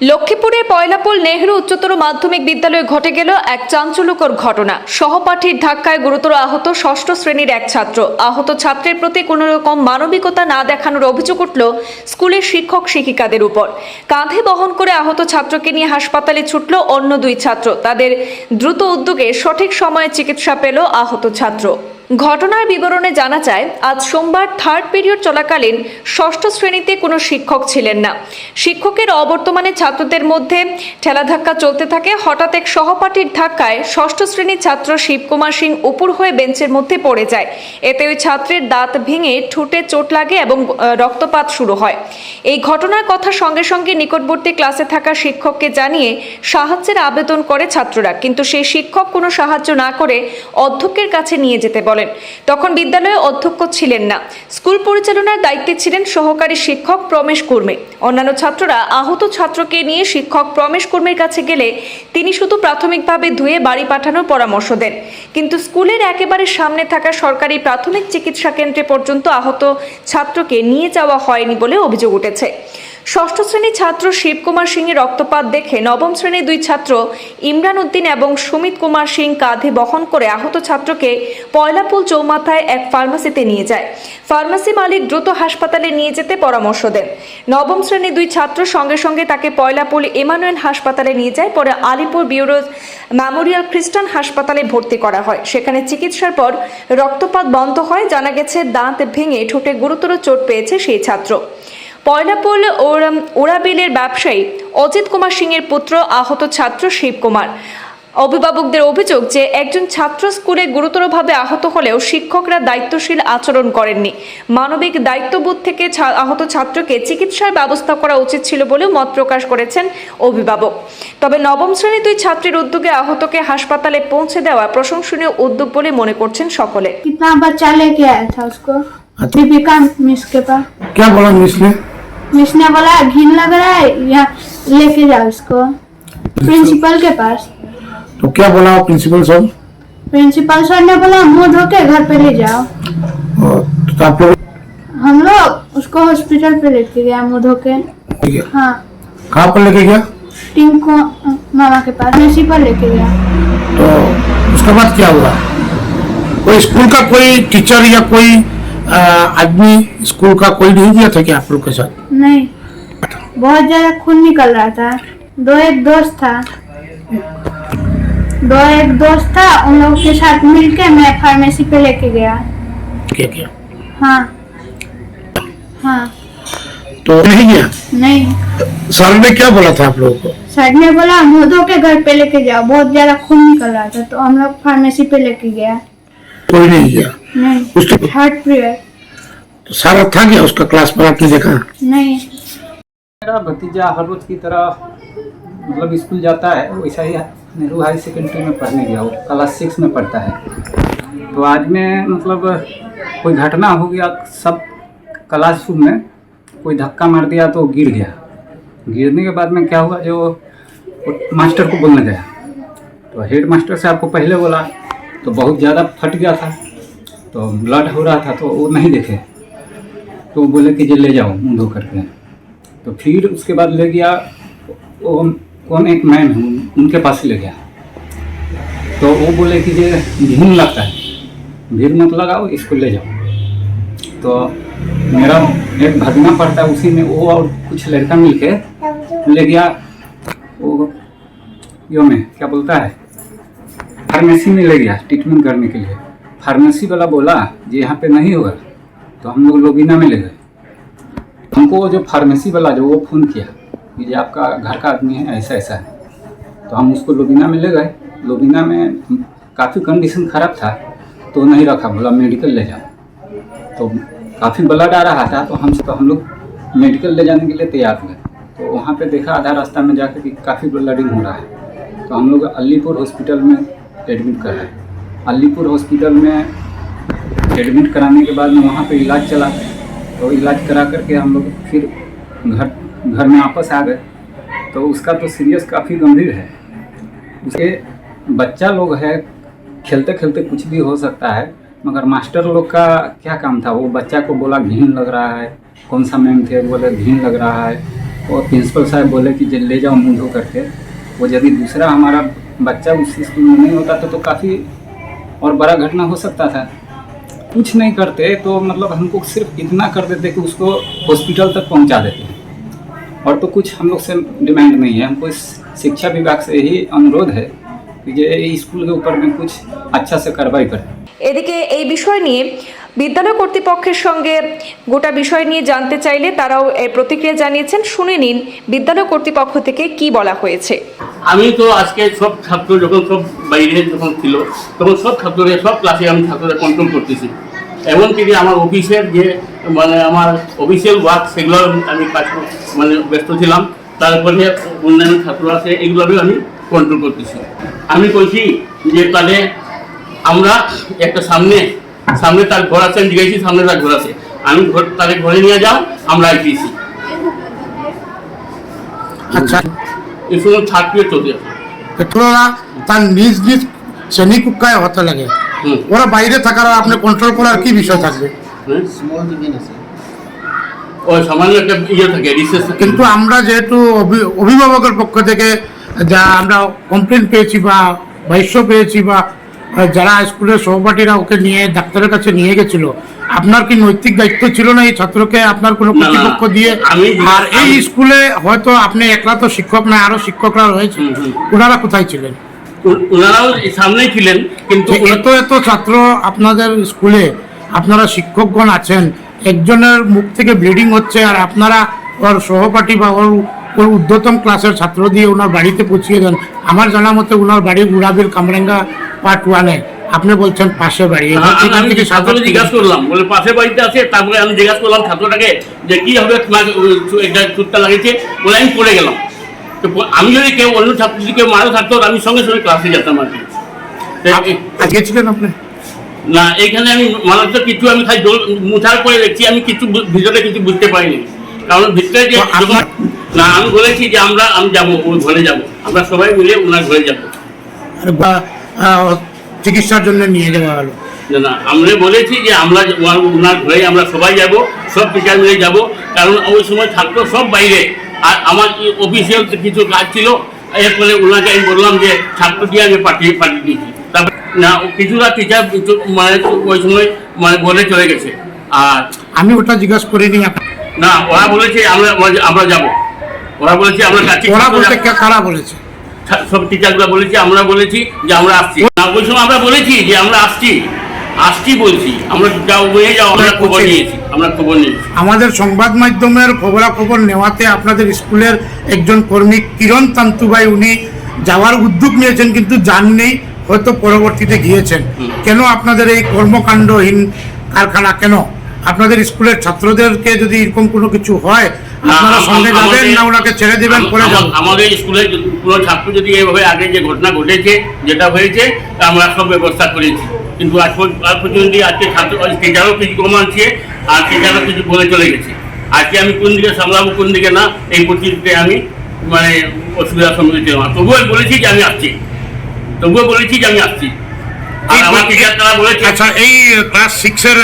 লক্ষ্মীপুরের পয়লাপোল নেহরু উচ্চতর মাধ্যমিক বিদ্যালয়ে ঘটে গেল এক চাঞ্চল্যকর ঘটনা। সহপাঠীর ধাক্কায় গুরুতর আহত ষষ্ঠ শ্রেণির এক ছাত্র। আহত ছাত্রের প্রতি কোনো রকম মানবিকতা না দেখানোর অভিযোগ উঠল স্কুলের শিক্ষক শিক্ষিকাদের উপর। কাঁধে বহন করে আহত ছাত্রকে নিয়ে হাসপাতালে ছুটল অন্য দুই ছাত্র। তাদের দ্রুত উদ্যোগে সঠিক সময়ে চিকিৎসা পেল আহত ছাত্র। ঘটনার বিবরণে জানা যায়, আজ সোমবার থার্ড পিরিয়ড চলাকালীন ষষ্ঠ শ্রেণীতে কোনো শিক্ষক ছিলেন না। শিক্ষকের অবর্তমানে ছাত্রদের মধ্যে ঠেলাধাক্কা চলতে থাকে। হঠাৎ এক সহপাঠীর ধাক্কায় ষষ্ঠ শ্রেণির ছাত্র শিবকুমার সিং উপর হয়ে বেঞ্চের মধ্যে পড়ে যায়। এতে ওই ছাত্রের দাঁত ভেঙে ঠোঁটে চোট লাগে এবং রক্তপাত শুরু হয়। এই ঘটনার কথা সঙ্গে সঙ্গে নিকটবর্তী ক্লাসে থাকা শিক্ষককে জানিয়ে সাহায্যের আবেদন করে ছাত্ররা। কিন্তু সেই শিক্ষক কোনো সাহায্য না করে অধ্যক্ষের কাছে নিয়ে যেতে বলেন। তখন বিদ্যালয়ে অধ্যক্ষ ছিলেন না। স্কুল পরিচালনার দায়িত্বে ছিলেন সহকারী শিক্ষক প্রমেশ কুর্মে। অন্যান্য ছাত্ররা আহত ছাত্রকে নিয়ে শিক্ষক প্রমেশ কুর্মের কাছে গেলে তিনি শুধু প্রাথমিকভাবে ধুয়ে বাড়ি পাঠানোর পরামর্শ দেন। কিন্তু স্কুলের একেবারে সামনে থাকা সরকারি প্রাথমিক চিকিৎসা কেন্দ্রে পর্যন্ত আহত ছাত্রকে নিয়ে যাওয়া হয়নি বলে অভিযোগ উঠেছে। ষষ্ঠ শ্রেণির ছাত্র শিবকুমার সিংয়ের রক্তপাত দেখে নবম শ্রেণির দুই ছাত্র ইমরান উদ্দিন এবং সুমিত কুমার সিং কাঁধে বহন করে আহত ছাত্রকে পয়লাপুল চৌমাথায় এক ফার্মাসিতে নিয়ে যায়। ফার্মাসি মালিক দ্রুত হাসপাতালে নিয়ে যেতে পরামর্শ দেন। নবম শ্রেণির দুই ছাত্র সঙ্গে সঙ্গে তাকে পয়লাপুল এমানুয়েল হাসপাতালে নিয়ে যায়। পরে আলিপুর বিউরো মেমোরিয়াল খ্রিস্টান হাসপাতালে ভর্তি করা হয়। সেখানে চিকিৎসার পর রক্তপাত বন্ধ হয়। জানা গেছে, দাঁত ভেঙে ঠোঁটে গুরুতর চোট পেয়েছে সেই ছাত্র। পয়লাপোল ওরাম ওরাবিলের ব্যবসায়ী অজিত কুমার সিংয়ের পুত্র আহত ছাত্র শিবকুমার অভিভাবকদের অভিযোগ যে একজন ছাত্র স্কুলে গুরুতরভাবে আহত হলেও শিক্ষকরা দায়িত্বশীল আচরণ করেননি মানবিক দায়িত্ববোধ থেকে ছা- আহত ছাত্রকে চিকিৎসার ব্যবস্থা করা উচিত ছিল বলেও মত প্রকাশ করেছেন অভিভাবক তবে নবম শ্রেণী দুই ছাত্রীর উদ্যোগে আহতকে হাসপাতালে পৌঁছে দেওয়া প্রশংসনীয় উদ্যোগ বলে মনে করছেন সকলে कितना बच्चा लेके आया था उसको अच्छा। दीपिका मिस के पास क्या बोला मिस ने मिस ने बोला घिन लग रहा है या लेके जाओ इसको। प्रिंसिपल के पास। तो क्या बोला प्रिंसिपल साहब प्रिंसिपल सर ने बोला मुँह धो के घर पे ले जाओ। तो आप लोग हम लोग उसको हॉस्पिटल पे लेके गया मुँह धो के। हाँ। कहाँ पर लेके गया? टिंको मामा के पास प्रिंसिपल लेके गया। तो उसके बाद क्या हुआ? कोई स्कूल का कोई टीचर या कोई आदमी स्कूल का कोई नहीं गया था क्या आप लोग के साथ? नहीं। बहुत ज़्यादा खून निकल रहा था। दो एक दोस्त था। दो एक दोस्त था उन लोगों के साथ मिलके मैं फार्मेसी पे लेके गया। क्या क्या? हाँ। हाँ। तो नहीं गया? नहीं। सर ने क्या बोला था आप लोगों को? सर ने बोला धो के घर पे लेके जाओ बहुत ज़्यादा खून निकल रहा था तो हम लोग फार्मेसी पे लेके गया। कोई नहीं गया। नहीं। थर्ड पीरियड तो सारा था क्या उसका क्लास पर आपने देखा। नहीं। मेरा भतीजा हर रोज की तरह मतलब स्कूल जाता है वैसा ही नेहरू हाई सेकेंडरी में पढ़ने गया वो क्लास सिक्स में पढ़ता है। तो आज में मतलब कोई घटना हो गया सब क्लासरूम में कोई धक्का मार दिया तो गिर गया। गिरने के बाद में क्या हुआ जो मास्टर को बोलने गया। तो हेड मास्टर साहब को पहले बोला तो बहुत ज़्यादा फट गया था तो ब्लड हो रहा था तो वो नहीं देखे। तो वो बोले कि जी ले जाओ मुँह धो करके तो फिर उसके बाद ले गया, वो कौन एक मैन है, उनके पास ही ले गया। तो वो बोले कि ये भीड़ लगता है। भीड़ मत लगाओ, इसको ले जाओ। तो मेरा एक भगना पड़ता है उसी में, वो और कुछ लड़का मिल के ले गया। वो यो में, क्या बोलता है? फार्मेसी में ले गया ट्रीटमेंट करने के लिए। फार्मेसी वाला बोला, जी यहाँ पे नहीं होगा। तो हम लोग लोबीना में ले गए हमको जो फार्मेसी वाला जो वो फ़ोन किया कि ये आपका घर का आदमी है, ऐसा ऐसा है। तो हम उसको लोबीना में ले गए। लोबीना में काफ़ी कंडीशन ख़राब था तो नहीं रखा। बोला, मेडिकल ले जाओ। तो काफ़ी ब्लड आ रहा था तो हम तो हम लोग मेडिकल ले जाने के लिए तैयार हुए। तो वहाँ पे देखा आधा रास्ता में जाकर कि काफ़ी ब्लडिंग हो रहा है। तो हम लोग अलीपुर हॉस्पिटल में एडमिट कर रहे अलीपुर हॉस्पिटल में एडमिट कराने के बाद में वहाँ पे इलाज चला। तो इलाज करा करके हम लोग फिर घर घर में वापस आ गए। तो उसका तो सीरियस काफ़ी गंभीर है। उसके बच्चा लोग है खेलते खेलते कुछ भी हो सकता है मगर मास्टर लोग का क्या काम था? वो बच्चा को बोला घिन लग रहा है। कौन सा मैम थे? बोले घिन लग रहा है। और प्रिंसिपल साहब बोले कि ले जाओ मुँह धो करके। वो यदि दूसरा हमारा बच्चा उस स्कूल में नहीं होता तो, तो काफ़ी और बड़ा घटना हो सकता था। कुछ नहीं करते तो मतलब हमको सिर्फ़ इतना कर देते कि उसको हॉस्पिटल तक पहुँचा देते और तो कुछ हम लोग से डिमांड नहीं है। हमको इस शिक्षा विभाग से ही अनुरोध है। कि ये स्कूल के ऊपर में कुछ अच्छा से कार्रवाई करें এদিকে এই বিষয় নিয়ে বিদ্যালয় কর্তৃপক্ষের সঙ্গে গোটা বিষয় নিয়ে জানতে চাইলে তারাও এর প্রতিক্রিয়া জানিয়েছেন শুনে নিন বিদ্যালয় কর্তৃপক্ষ থেকে কি বলা হয়েছে আমি তো আজকে সব ছাত্র যখন সব বাইরে যখন ছিল তখন সব ছাত্রদের সব ক্লাসে আমি ছাত্রদের কন্ট্রোল করতেছি এমনকি যে আমার অফিসের যে মানে আমার অফিসিয়াল ওয়ার্ক সেগুলো আমি কাজ কর- মানে ব্যস্ত ছিলাম তারপরে অন্যান্য ছাত্র আছে এগুলোরও আমি কন্ট্রোল করতেছি। আমি বলছি যে তাহলে আমরা একটা সামনে সামনে তার ঘর আছে আমি জিজ্ঞাসি সামনে তার ঘর আছে। আমি ঘর তাহলে ঘরে নিয়ে যাও আমরা আইতেছি। আচ্ছা। এই সময় ছাত্রীয় চলতে আছে ছাত্ররা তার নিজ নিজ হতে লাগে। ওরা বাইরে থাকার আপনি কন্ট্রোল করার কি বিষয় থাকবে? ও সামান্য একটা ইয়ে থাকে কিন্তু আমরা যেহেতু অভিভাবকের পক্ষ থেকে যা আমরা কমপ্লেন পেয়েছি বা ভাষ্য পেয়েছি বা যারা স্কুলের সহপাঠীরা ওকে নিয়ে ডাক্তারের কাছে নিয়ে গেছিল আপনার কি নৈতিক দায়িত্ব ছিল না এই ছাত্রকে আপনার কোনো কর্তৃপক্ষ দিয়ে? আর এই স্কুলে হয়তো আপনি একলা তো শিক্ষক না আরও শিক্ষকরা রয়েছে। ওনারা কোথায় ছিলেন? ওনারাও এই সামনেই ছিলেন কিন্তু এত এত ছাত্র আপনাদের স্কুলে আপনারা শিক্ষকগণ আছেন একজনের মুখ থেকে ব্লিডিং হচ্ছে আর আপনারা ওর সহপাঠী বা ওর ওর ঊর্ধ্বতম ক্লাসের ছাত্র দিয়ে ওনার বাড়িতে পৌঁছিয়ে দেন। আমার জানা মতে ওনার বাড়ি গুড়াবিল কামরাঙ্গা পার্ট ওয়ানে আপনি বলছেন পাশে বাড়ি। আমি- এখান থেকে ছাত্রকে জিজ্ঞাসা করলাম। বলে পাশের বাড়িতে আছে? তারপরে আমি জিজ্ঞাসা করলাম ছাত্রটাকে যে কি হবে? তোমার চুটটা লাগিয়েছে? বলে আমি পড়ে গেলাম। তো আমি যদি কেউ অন্য ছাত্র যদি কেউ মারও থাকতো আমি সঙ্গে সঙ্গে ক্লাসে যেতাম আর কি। গেছিলেন আপনি? না এখানে আমি মানুষ তো কিছু আমি খালি মুছার পরে দেখছি আমি কিছু ভিতরে কিছু বুঝতে পারিনি। কারণ ভিতরে যে না আমি বলেছি যে আমরা আমি যাব ওর ঘরে যাব। আমরা সবাই মিলে ওনার ঘরে যাব। বা চিকিৎসার জন্য নিয়ে যাওয়া হলো না না আমরা বলেছি যে আমরা ওনার ঘরে আমরা সবাই যাব সব টিচার মিলে যাব কারণ ওই সময় ছাত্র সব বাইরে। আর আমার অফিসিয়াল কিছু কাজ ছিল এরপরে ওনাকে আমি বললাম যে ছাত্র দিয়ে আমি পাঠিয়ে পাঠিয়ে দিয়েছি। তারপর না কিছুটা টিচার মানে ওই সময় মানে বলে চলে গেছে। আর আমি ওটা জিজ্ঞাসা করিনি। না ওরা বলেছে আমরা আমরা যাব। ওরা বলেছে আমরা কাছে ওরা বলতে কারা বলেছে? সব টিচারগুলো বলেছি আমরা বলেছি যে আমরা আসছি। না ওই সময় আমরা বলেছি যে আমরা আসছি। আসছি বলছি। আমরা যাও হয়ে যাও আমরা খবর নিয়েছি আমরা খবর নিয়েছি। আমাদের সংবাদ মাধ্যমের খবরাখবর নেওয়াতে আপনাদের স্কুলের একজন কর্মী কিরণ তান্তুবাই উনি যাওয়ার উদ্যোগ নিয়েছেন কিন্তু যাননি হয়তো পরবর্তীতে গিয়েছেন। কেন আপনাদের এই কর্মকাণ্ডহীন কারখানা? কেন? আপনাদের স্কুলের ছাত্রদেরকে যদি এরকম কোনো কিছু হয় আপনারা সঙ্গে যাবেন না ওনাকে ছেড়ে দেবেন করে যাবেন? আমাদের স্কুলে যদি কোনো ছাত্র যদি এইভাবে আগে যে ঘটনা ঘটেছে যেটা হয়েছে তা আমরা সব ব্যবস্থা করেছি। কিন্তু আজ পর্য- আজ পর্যন্ত আজকে ছাত্র টিচারও কিছু কমাচ্ছে আর টিচারও কিছু বলে চলে গেছে। আজকে আমি কোন দিকে সামলাবো কোন দিকে না এই পরিস্থিতিতে আমি মানে অসুবিধার সম্মুখীন ছিলাম তবুও বলেছি যে আমি আসছি। তবুও বলেছি যে আমি আসছি। আর আমার টিচার তারা বলেছে আচ্ছা এই ক্লাস সিক্সের